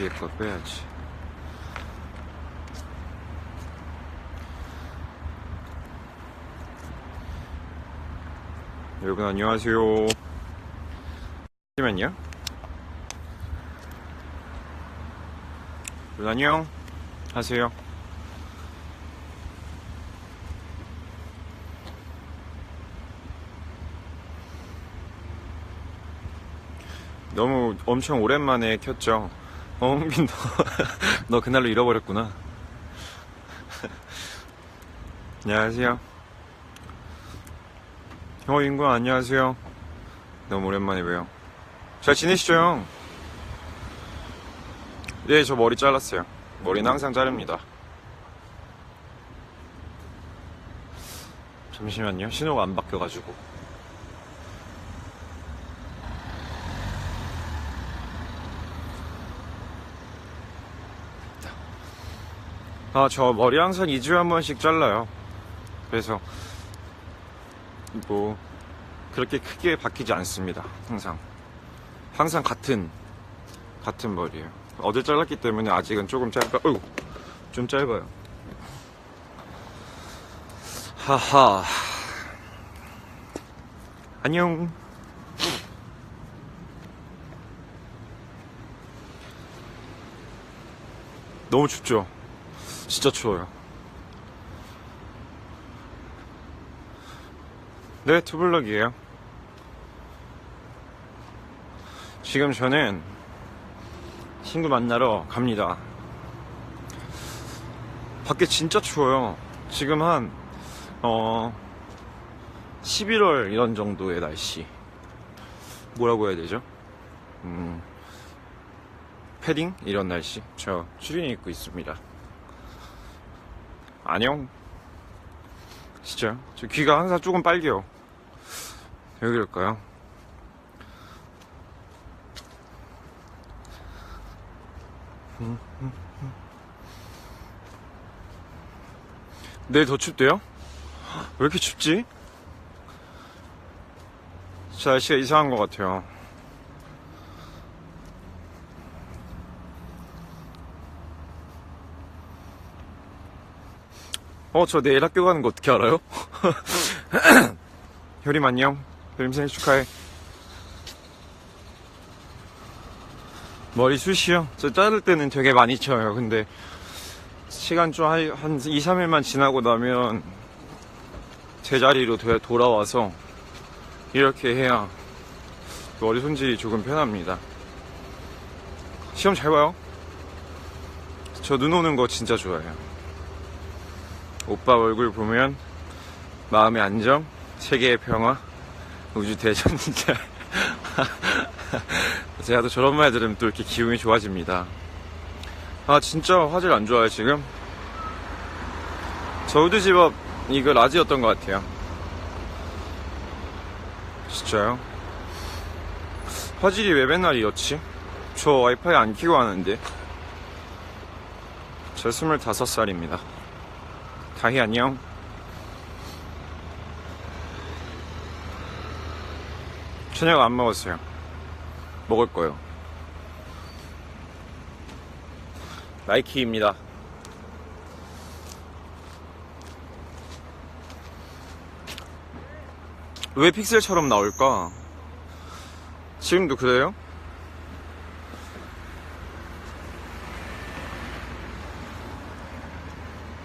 뒤에 거 빼야지. 여러분 안녕하세요. 잠시만요. 여러분 안녕. 하세요. 너무 엄청 오랜만에 켰죠. 어, 홍빈 너, 너 그날로 잃어버렸구나. 안녕하세요. 어, 인구 안녕하세요. 너무 오랜만에 봬요. 잘 지내시죠, 형? 네, 저 머리 잘랐어요. 머리는 항상 자릅니다. 잠시만요. 신호가 안 바뀌어가지고. 아, 저 머리 항상 2주에 한 번씩 잘라요. 그래서, 뭐, 그렇게 크게 바뀌지 않습니다. 항상. 항상 같은, 같은 머리예요. 어제 잘랐기 때문에 아직은 조금 짧아, 어좀 짧아요. 하하. 안녕. 너무 춥죠? 진짜 추워요. 네, 투블럭이에요. 지금 저는 친구 만나러 갑니다. 밖에 진짜 추워요. 지금 한, 어, 11월 이런 정도의 날씨. 뭐라고 해야 되죠? 음, 패딩? 이런 날씨. 저 추리닝 입고 있습니다. 안녕. 진짜? 저 귀가 항상 조금 빨개요. 왜 그럴까요? 내일 더 춥대요? 왜 이렇게 춥지? 날씨가 이상한 것 같아요. 어, 저 내일 학교 가는 거 어떻게 알아요? 효림 안녕. 효림 생일 축하해. 머리 숱이요? 저 자를 때는 되게 많이 쳐요. 근데 시간 좀 한, 한 2, 3일만 지나고 나면 제자리로 되- 돌아와서 이렇게 해야 머리 손질이 조금 편합니다. 시험 잘 봐요. 저 눈 오는 거 진짜 좋아해요. 오빠 얼굴 보면 마음의 안정, 세계의 평화, 우주 대전 진짜. 제가 또 저런 말 들으면 또 이렇게 기분이 좋아집니다. 아 진짜 화질 안 좋아요 지금? 저 우드집업 이거 라지였던 것 같아요. 진짜요? 화질이 왜 맨날 이렇지? 저 와이파이 안 키고 하는데. 저 25살입니다. 다희 안녕. 저녁 안 먹었어요. 먹을 거요. 나이키입니다. 왜 픽셀처럼 나올까? 지금도 그래요?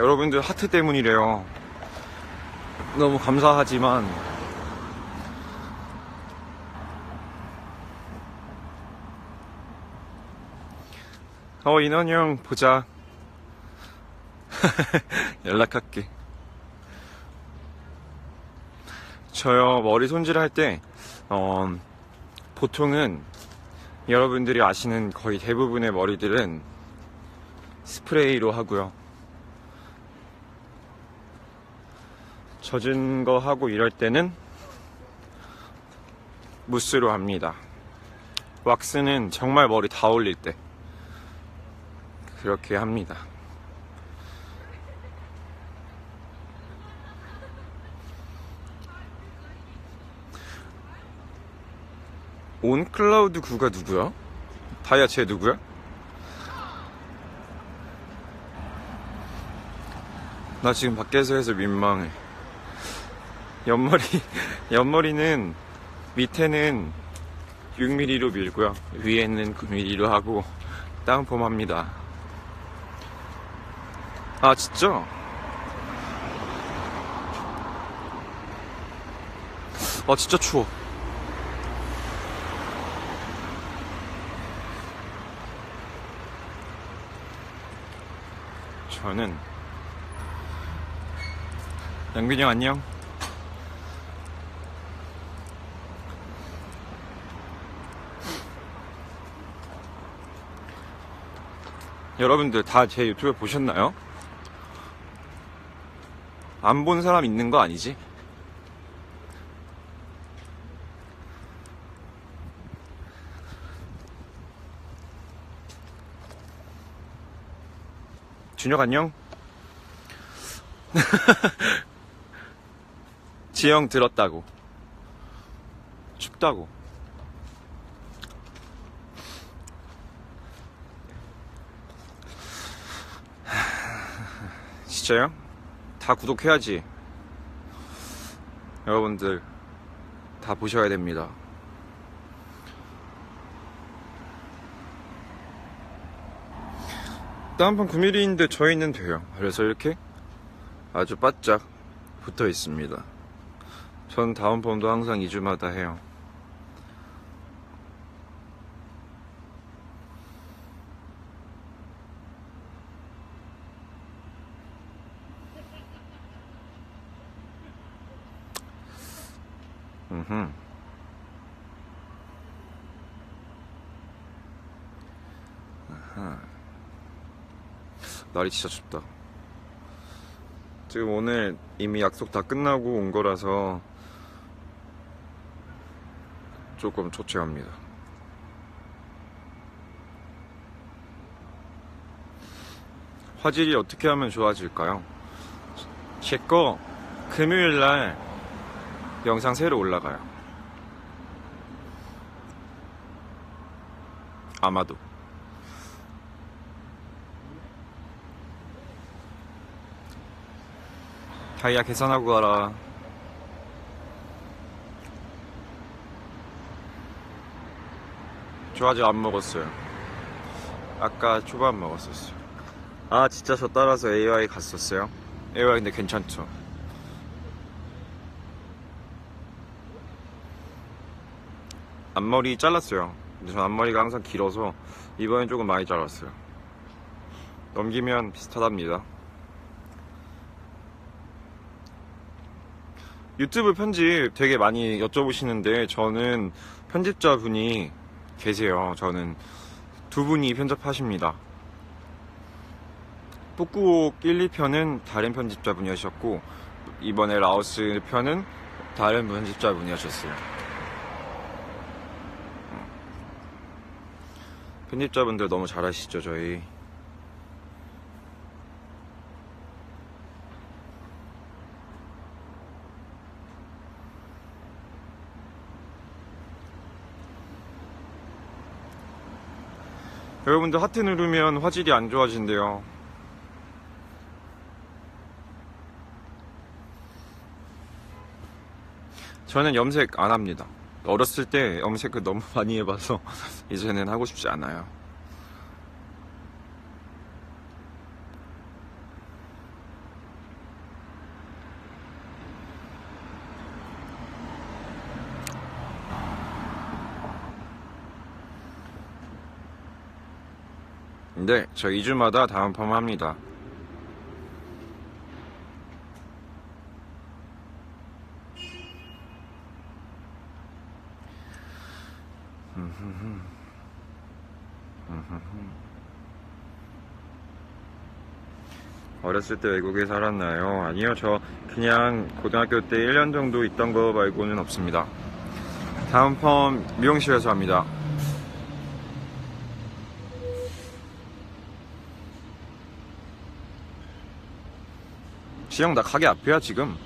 여러분들 하트 때문이래요. 너무 감사하지만 어 인원이 형 보자. 연락할게. 저요 머리 손질할 때 어, 보통은 여러분들이 아시는 거의 대부분의 머리들은 스프레이로 하고요. 젖은 거 하고 이럴 때는 무스로 합니다. 왁스는 정말 머리 다 올릴 때 그렇게 합니다. 온클라우드 구가 누구야? 다이아 쟤 누구야? 나 지금 밖에서 해서 민망해. 옆머리, 옆머리는 밑에는 6mm로 밀고요. 위에는 9mm로 하고 다운펌 합니다. 아, 진짜? 아, 진짜 추워. 저는 양빈이 형 안녕. 여러분들 다 제 유튜브 보셨나요? 안 본 사람 있는 거 아니지? 준혁 안녕? 지영 들었다고. 춥다고. 진짜요? 다 구독해야지. 여러분들 다 보셔야 됩니다. 다운펌 9mm인데 저희는 돼요. 그래서 이렇게 아주 바짝 붙어 있습니다. 전 다운펌도 항상 2주마다 해요. 아하. 날이 진짜 춥다. 지금 오늘 이미 약속 다 끝나고 온 거라서 조금 초췌합니다. 화질이 어떻게 하면 좋아질까요? 제 거 금요일 날 영상 새로 올라가요. 아마도. 다이아 계산하고 가라. 저 아직 안 먹었어요. 아까 초밥 먹었었어요. 아, 진짜 저 따라서 AI 갔었어요? AI 근데 괜찮죠? 앞머리 잘랐어요. 근데 전 앞머리가 항상 길어서 이번엔 조금 많이 잘랐어요. 넘기면 비슷하답니다. 유튜브 편집 되게 많이 여쭤보시는데 저는 편집자분이 계세요. 저는 두 분이 편집하십니다. 북구옥 1, 2편은 다른 편집자분이 하셨고 이번에 라오스 편은 다른 편집자분이 하셨어요. 편집자분들 너무 잘하시죠, 저희. 여러분들 하트 누르면 화질이 안 좋아진대요. 저는 염색 안 합니다. 어렸을 때 염색을 너무 많이 해봐서 이제는 하고 싶지 않아요. 근데 저 2주마다 다운펌 합니다. 어렸을 때 외국에 살았나요? 아니요, 저 그냥 고등학교 때 1년 정도 있던 거 말고는 없습니다. 다운펌 미용실에서 합니다. 지영 나 가게 앞이야 지금